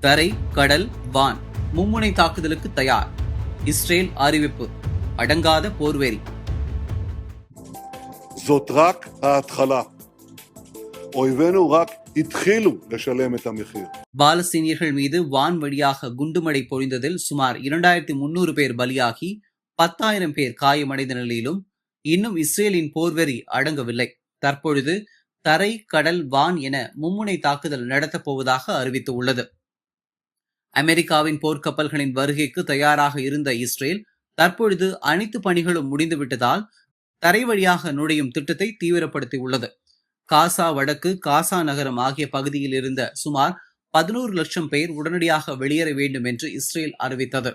தரை கடல் வான் மும்முனை தாக்குதலுக்கு தயார் இஸ்ரேல் அறிவிப்பு அடங்காத போர்வெறி זאת רק ההתחלה. אויבינו רק התחילו לשלם את המחיר. பாலஸ்தீனியர்கள் மீது வான் வழியாக குண்டுமழை பொழிந்ததில் சுமார் இரண்டாயிரத்தி முன்னூறு பேர் பலியாகி பத்தாயிரம் பேர் காயமடைந்த நிலையிலும் இன்னும் இஸ்ரேலின் போர்வெறி அடங்கவில்லை தற்பொழுது தரை கடல் வான் என மும்முனை தாக்குதல் நடத்தப் போவதாக அறிவித்துள்ளது அமெரிக்காவின் போர்க்கப்பல்களின் வருகைக்கு தயாராக இருந்த இஸ்ரேல் தற்பொழுது அனைத்து பணிகளும் முடிந்துவிட்டதால் தரை வழியாக நுழையும் திட்டத்தை தீவிரப்படுத்தியுள்ளது. காசா வடக்கு காசா நகரம் ஆகிய பகுதியில் இருந்த சுமார் பதினோரு லட்சம் பேர் உடனடியாக வெளியேற வேண்டும் என்று இஸ்ரேல் அறிவித்தது.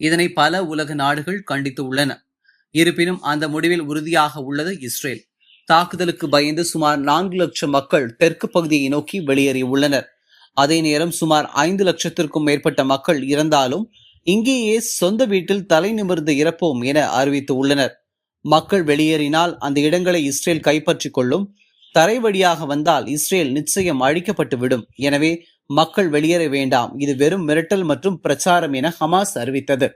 இதனை பல உலக நாடுகள் கண்டித்து உள்ளன. இருப்பினும் அந்த முடிவில் உறுதியாக உள்ளது இஸ்ரேல். தாக்குதலுக்கு பயந்து சுமார் நான்கு லட்சம் மக்கள் தெற்கு பகுதியை நோக்கி வெளியேறியுள்ளனர். அதே நேரம் சுமார் ஐந்து லட்சத்திற்கும் மேற்பட்ட மக்கள் இறந்தாலும் இங்கேயே சொந்த வீட்டில் தலை நிமிர்ந்து இறப்போம் என அறிவித்து உள்ளனர் மக்கள் வெளியேறினால் அந்த இடங்களை இஸ்ரேல் கைப்பற்றிக் கொள்ளும். தரை வழியாக வந்தால் இஸ்ரேல் நிச்சயம் அழிக்கப்பட்டு விடும். எனவே மக்கள் வெளியேற வேண்டாம். இது வெறும் மிரட்டல் மற்றும் பிரச்சாரம் என ஹமாஸ் அறிவித்தது.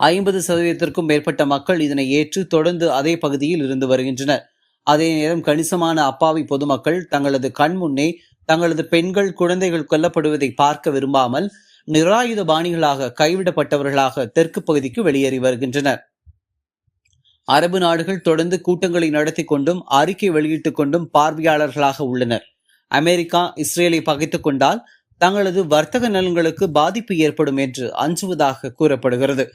ஐம்பது சதவீதத்திற்கும் மேற்பட்ட மக்கள் இதனை ஏற்று தொடர்ந்து அதே பகுதியில் இருந்து வருகின்றனர். அதே நேரம் கணிசமான அப்பாவி பொதுமக்கள் தங்களது கண் முன்னே தங்களது பெண்கள் குழந்தைகள் கொல்லப்படுவதை பார்க்க விரும்பாமல் நிராயுத பாணிகளாக கைவிடப்பட்டவர்களாக தெற்கு பகுதிக்கு வெளியேறி வருகின்றனர். அரபு நாடுகள் தொடர்ந்து கூட்டங்களை நடத்தி கொண்டும் அறிக்கை வெளியிட்டுக் கொண்டும் பார்வையாளர்களாக உள்ளனர். அமெரிக்கா இஸ்ரேலை பகைத்துக் கொண்டால் தங்களது வர்த்தக நலன்களுக்கு பாதிப்பு ஏற்படும் என்று அஞ்சுவதாக கூறப்படுகிறது.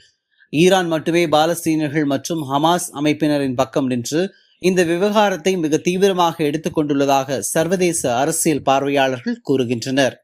ஈரான் மட்டுமே பாலஸ்தீனர்கள் மற்றும் ஹமாஸ் அமைப்பினரின் பக்கம் நின்று இந்த விவகாரத்தை மிக தீவிரமாக எடுத்துக்கொண்டுள்ளதாக சர்வதேச அரசியல் பார்வையாளர்கள் கூறுகின்றனர்.